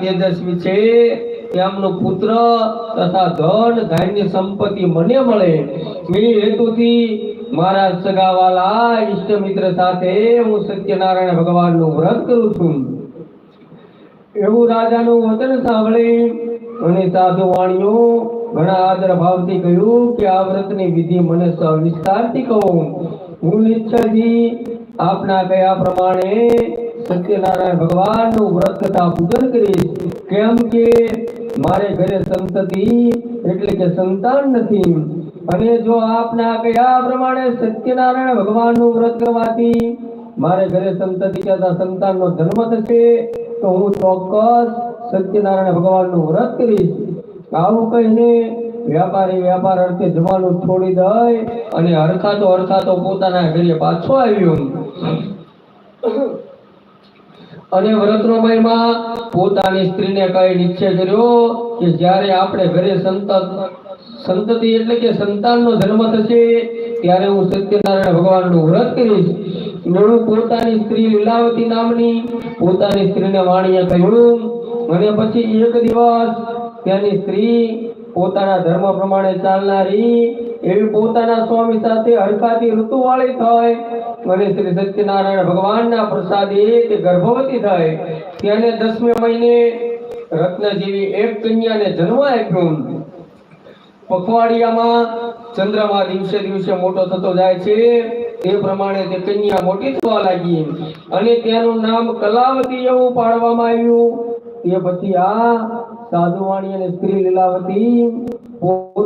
તેજસ્વી છે તેમનો પુત્ર તથા ધન ધાન્ય સંપત્તિ મને મળે. એ હેતુથી મારા સગાવાલા ઈષ્ટ મિત્ર સાથે હું સત્યનારાયણ ભગવાનનું વ્રત કરું છું. એવું રાજાનું વચન સાંભળી અને સાધુ વાણીઓ ઘણા આદર ભાવથી કહ્યું કે આ વ્રતની વિધિ મને સવિસ્તારથી કહો. હું નિશ્ચયથી આપના કયા પ્રમાણે સત્યનારાયણ ભગવાનનું વ્રત તથા પૂજન કરીશ કેમ કે મારે ઘરે સંતતિ એટલે કે સંતાન નથી. અને જો આપના કયા પ્રમાણે સત્યનારાયણ ભગવાનનું વ્રત કરવાથી મારે ઘરે સંતતિ તથા સંતાનનો જન્મ થશે, તો હું ચોક્કસ સત્યનારાયણ ભગવાનનું વ્રત કરીશ. આવું કહીને વ્યાપારી વ્યાપાર અર્થે જવાનું છોડી દઈ અને હરખાતો હરખાતો પોતાના ઘરે પાછો આવ્યો. અને વ્રતનો મહિમા પોતાની સ્ત્રીને કઈ નિશ્ચય કર્યો કે જ્યારે આપણે ઘરે સંતત સંતતિ એટલે કે સંતાનનો જન્મ થશે, ત્યારે હું સત્યનારાયણ ભગવાનનું વ્રત કરીશ. મેળું પોતાની સ્ત્રી લીલાવતી નામની, પોતાની સ્ત્રીને વાણીએ કહ્યું. અને પછી એક દિવસ તેની સ્ત્રી પોતાના ધર્મ પ્રમાણે ચાલનારી એવી પોતાના સ્વામી સાથે હરખાતી ઋતુવાળી થાય. અને શ્રી સત્યનારાયણ ભગવાનના પ્રસાદે તે ગર્ભવતી થાય. તેને દસમે મહિને રત્નજીવી એક કન્યાને જન્મ આપ્યો પખવાડિયામાં ચંદ્રમા દિવસે દિવસે મોટો થતો જાય છે. તે પ્રમાણે તે કન્યા મોટી થવા લાગી. અને તેનું નામ કલાવતી એવું પાડવામાં આવ્યું. તે પછી આ સાધુવાણી અને સ્ત્રી લીલાવતી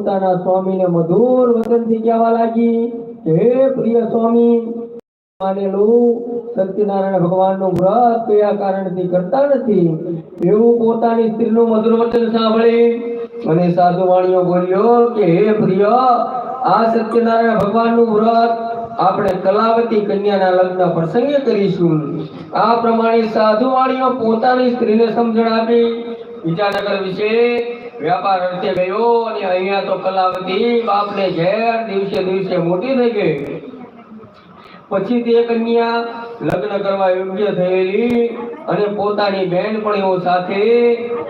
પોતાના સ્વામીને મધુર વચનથી કહેવા લાગી કે, હે પ્રિય સ્વામી માનેલું સત્યનારાયણ ભગવાનનું વ્રત કયા કારણથી કરતા નથી. એવું પોતાની સ્ત્રીનું મધુર વચન સાંભળે. અને સાધુ વાણીઓ બોલ્યો કે, હે પ્રિય, આ સત્યનારાયણ ભગવાનનું વ્રત આપણે કલાવતી કન્યાના લગ્ન પ્રસંગે કરીશું. આ પ્રમાણે સાધુ વાણીઓ પોતાની સ્ત્રીને સમજણ આપી. વિજાનગર વિશે વ્યાપાર અર્થે ગયો અને અહીંયા તો કલાવતી બાપને ઝેર દિવસે દિવસે મોટી થઈ ગઈ. પછી તે કન્યા લગ્ન કરવા યોગ્ય થયેલી અને પોતાની બહેનપણીઓ સાથે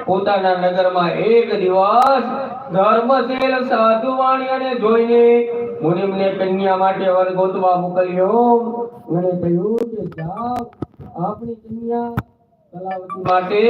પોતાના નગરમાં એક દિવસ ધર્મશીલ સાધુવાણીઓને જોઈને મુનિમને કન્યા માટે વર ગોતવા મોકલ્યો. અને કહ્યું કે જાવ આપણી કન્યા કલાવતી માટે